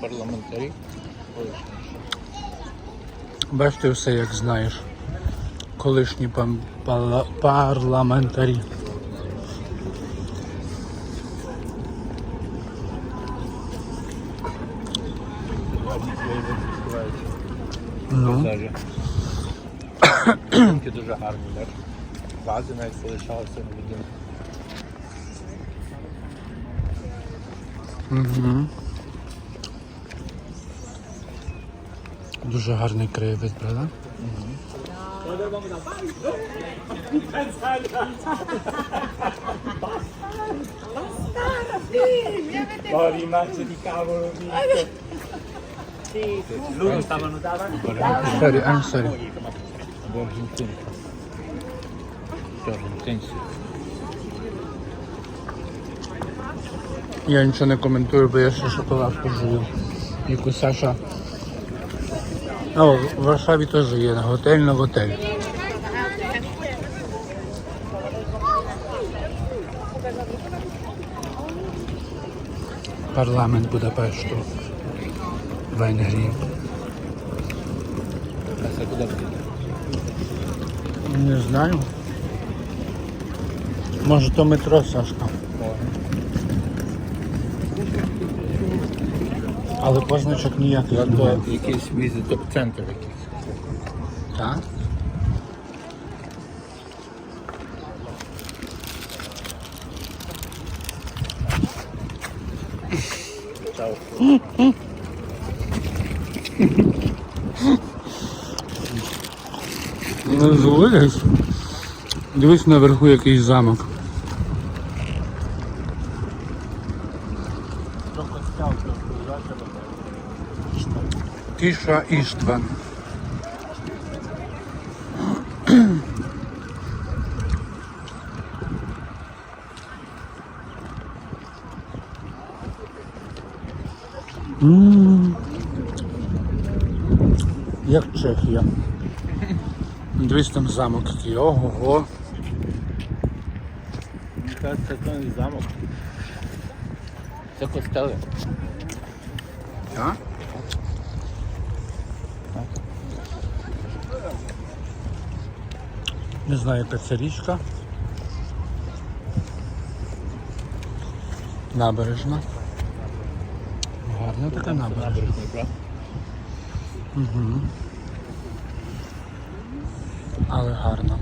парламентарі. Бачите, все як знаєш. Колишні пам- пала- парламентарі. Ну, Даже. Дуже гарні, так? Вази навіть залишалися на будинку. угу. Дуже гарний краєвид, правда? Oh, rimase di cavolo Loro stavano davanti. Sorry, I'm sorry. Або аргентинці. Що аргентинці? Я нічого не коментую, бо я ще шоколадку жую. Яку Саша. О, в Варшаві теж є готель на готель. Парламент Будапешту. Венгрії. А? Не знаю. Може то метро, Сашка. Але позначок ніяких немає. То якийсь візиток центр якийсь. Так? Не зводиш? Дивись наверху якийсь замок. Тиша Іштван. М. Як Чехія. Дивись там замок такий. Ого. Мені кажеться, це не замок. Це костели. Так? Не знаю, яка це річка. Набережна. Гарна така набережна. Угу. Але гарно.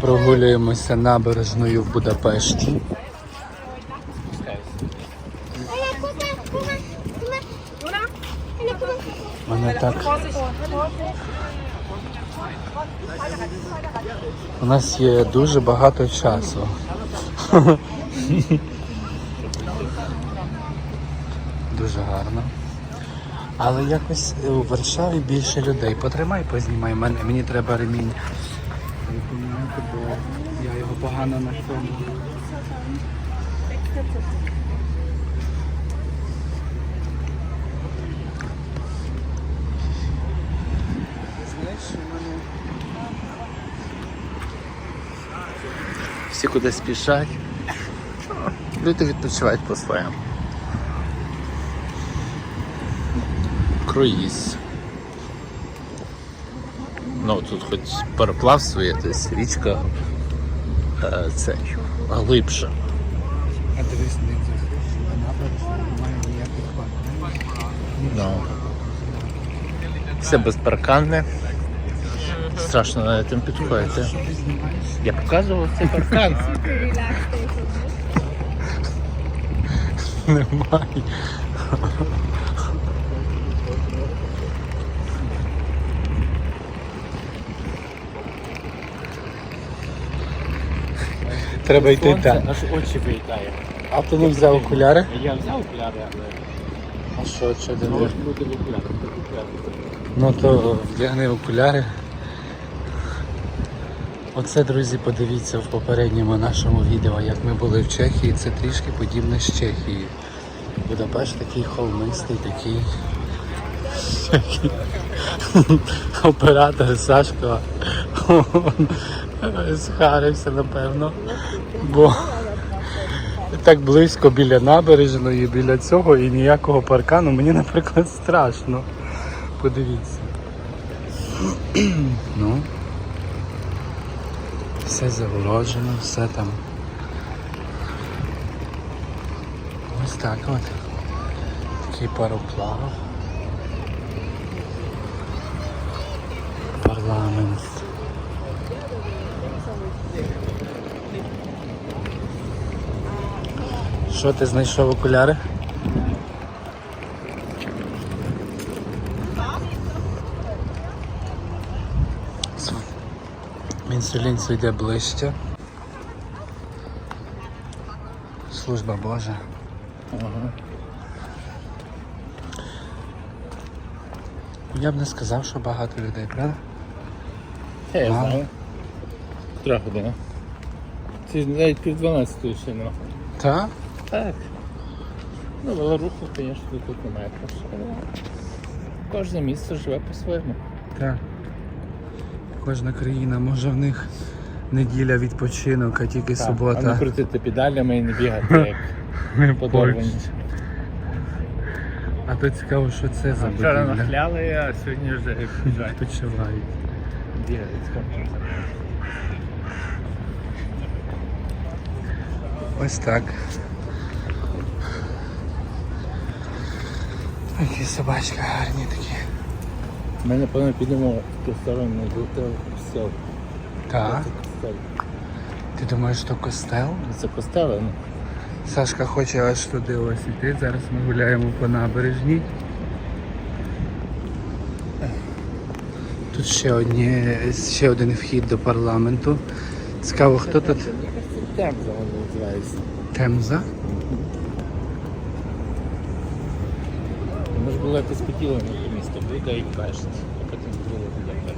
Прогулюємося набережною в Будапешті. Мене так. У нас є дуже багато часу. Дуже гарно. Але якось у Варшаві більше людей. Потримай, познімай мене. Мені треба ремінь. Бо я його погано на цьому. Знаєш, у мене всі куди спішать. Люди відпочивають по-своєму. Круїз. Ну, тут хоч пароплавство є, тобто річка е, це глибша. А дивись, не немає ніяких Ну. Все безпарканне. Страшно на тим підходити. Я показував цей паркан. Немає. Треба йти так. аж очі виїдає. А ти не взяв окуляри? Я взяв окуляри, але А що, що ти не? може бути в окулярах. Ну то вдягни окуляри. Оце, друзі, подивіться в попередньому нашому відео, як ми були в Чехії. Це трішки подібне з Чехією. Будапешт такий холмистий, такий. Оператор Сашко схарився, напевно. Бо так близько біля набережної, біля цього і ніякого паркану. Мені, наприклад, страшно. Подивіться. ну. Все загороджено, все там. Ось так от. Такий пароплав. Парламент. Що ти знайшов окуляри? Інсулінцю йде ближче. Служба Божа. Ага. Я б не сказав, що багато людей, правда? Я Мало. знаю. Котра година. Це навіть пів 12 ще нахуй. Так? Так. Ну, велоруху, звісно, тут немає. Кожне місце живе по-своєму. Так. Кожна країна, може в них неділя відпочинок, а тільки А не субота. крутити педалями і не бігати, як подорвані. А то цікаво, що це за Вчора нахляли, а сьогодні вже. Відпочивають. Бігають. Ось так. Які собачки гарні такі. Ми, напевно, підемо в ту сторону костел. Так. Це. Ти думаєш, що костел? Це костел, ну. Сашка хоче аж туди ось іти. Зараз ми гуляємо по набережній. Тут ще, одні, ще один вхід до парламенту. Цікаво, хто тут? Кажется, Темза воно називається. Темза? Ми ж було якось поділено до місто Буда і Пешт, а потім було Будапешт.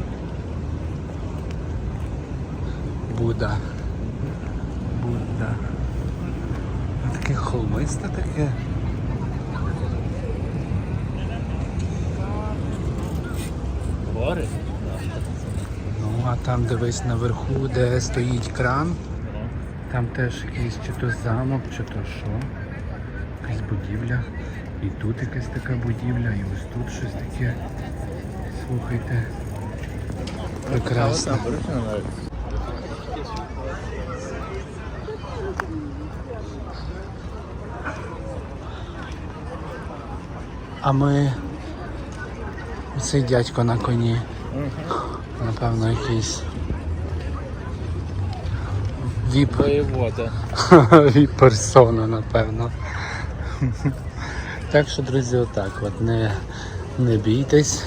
Будда. Будда. Ну, Таке холмисте таке. Гори? Ну, а там дивись наверху, де стоїть кран. Там теж якийсь чи то замок, чи то що. Якась будівля. І тут якась така будівля, і ось тут щось таке. Слухайте. Прекрасно. А ми. Цей дядько на коні. Напевно, якийсь. Віп. Воєвода. Віп персона, напевно. Так що, друзі, отак от не, не бійтесь,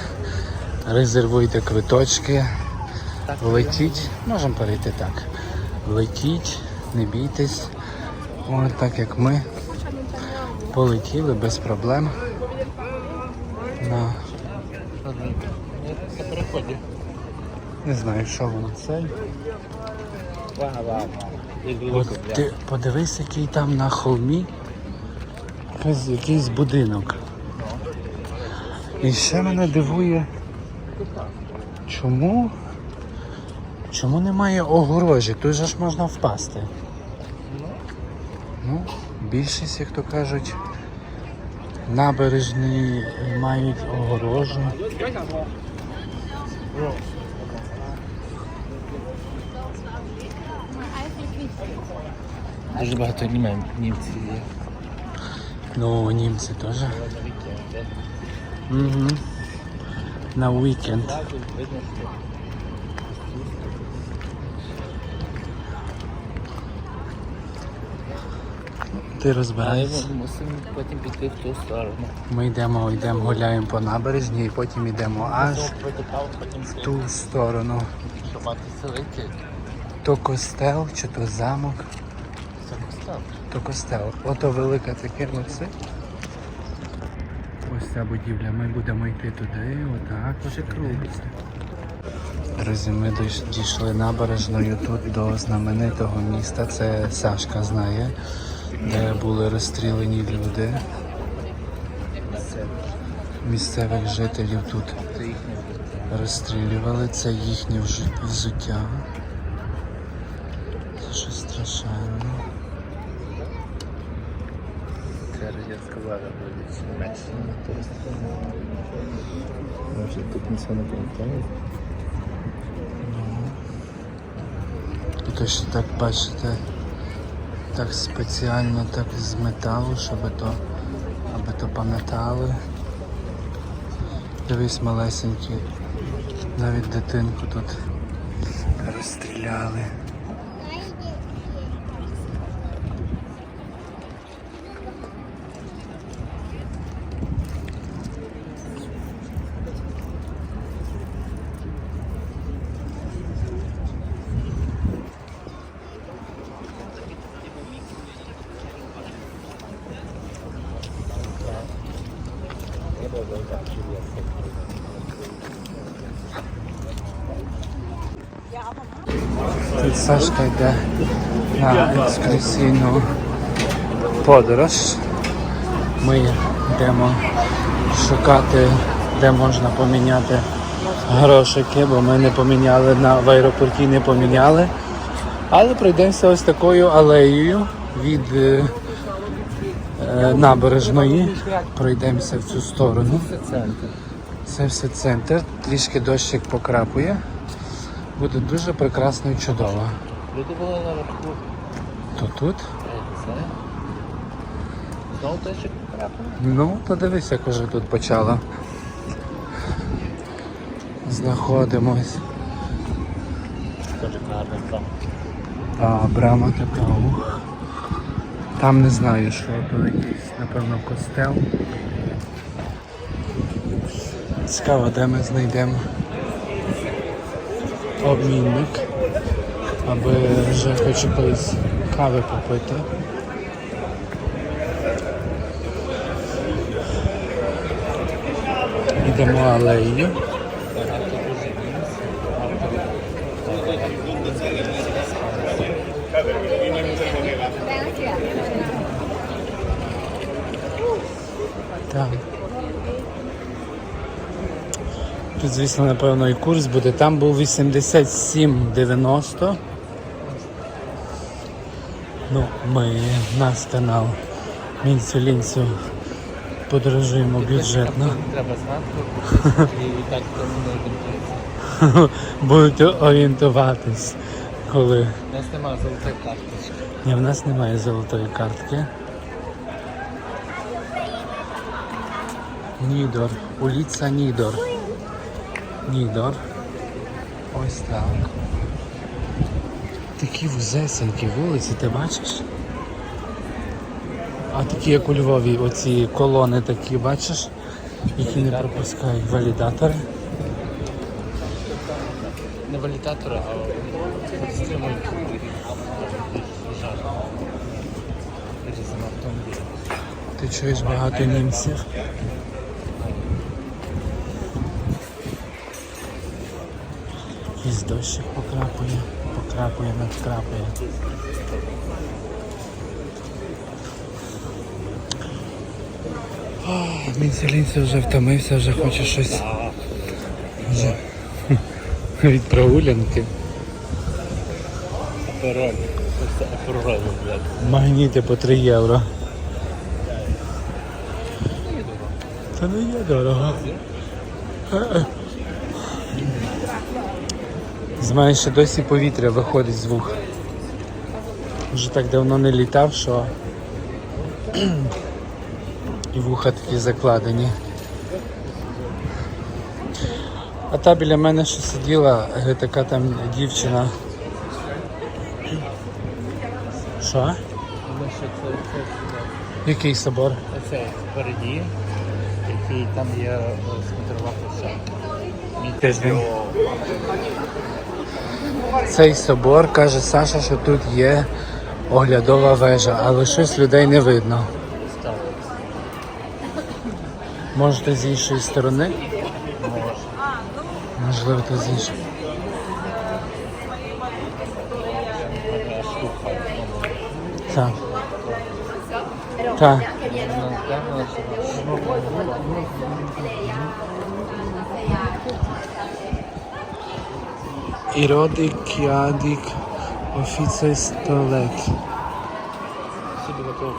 резервуйте квиточки, летіть, можемо перейти так. Летіть, не бійтесь. От так як ми полетіли без проблем. На, не знаю, що воно це. От ти подивись, який там на холмі якийсь, якийсь будинок. І ще мене дивує, чому, чому немає огорожі? Тут же ж можна впасти. Ну, більшість, як то кажуть, набережні мають огорожу. Дуже багато німців німців є. Ну, німці теж. Угу. На вікенд. Ти розбираєшся. потім піти в ту сторону. Ми йдемо, йдемо, гуляємо по набережні і потім йдемо аж в ту сторону. То костел чи то замок, Це костел. то костел. Ото велика таке оце. Ця будівля. Ми будемо йти туди, отак. Ще крутиться. Друзі, ми дійшли набережною тут до знаменитого міста. Це Сашка знає, де були розстріляні люди. Місцевих жителів тут розстрілювали. Це їхнє взуття. Це щось страшенно. Сказала, буде менше на туристів. Може тут нічого не пам'ятаю. То ще так бачите, так спеціально так з металу, щоб то, аби то пам'ятали. Дивись малесенький, навіть дитинку тут розстріляли. Сашка йде на екскурсійну подорож. Ми йдемо шукати, де можна поміняти грошики, бо ми не поміняли на в аеропорті не поміняли. Але пройдемося ось такою алеєю від е, е, набережної. Пройдемося в цю сторону. Це все центр, трішки дощик покрапує. Буде дуже прекрасно і чудово. Люди були наверху. То тут? Потрапили. Ну, то дивись, як уже тут почало. Знаходимось. А, брама така. Ух. Там не знаю, що то якийсь, напевно, костел. Цікаво, де ми знайдемо обмінник, аби вже хочу колись кави попити. Йдемо алеєю. Так. Тут, звісно, напевно, і курс буде. Там був 87,90. Ну, ми наш канал Мінцю Лінцю подорожуємо бюджетно. Треба знати, і так тому не. Будуть орієнтуватись, коли. У нас немає золотої карточки. Ні, в нас немає золотої картки. Нідор. Уліця Нідор. Нідор. Ось так. Такі вузесенькі вулиці, ти бачиш? А такі, як у Львові, оці колони такі, бачиш, які не пропускають валідатори. Не валідатори, а стримують. Ти чуєш багато німців. Дощик покрапує, покрапує, надкрапує. Мінцелінці вже втомився, вже хоче щось. Вже. Від прогулянки. Магніти по 3 євро. Це не є дорого. З мене ще досі повітря виходить з вух. Вже так давно не літав, що і вуха такі закладені. А та біля мене що сиділа, е, така там дівчина. Що? Який собор? це, впереді, який там є е, смотрова площадка. Цей собор каже Саша, що тут є оглядова вежа, але щось людей не видно. Ставить. Може, то з іншої сторони? Можливо, то з іншої. Так. Так. erotic jadic ofices toilet. Sobie na koło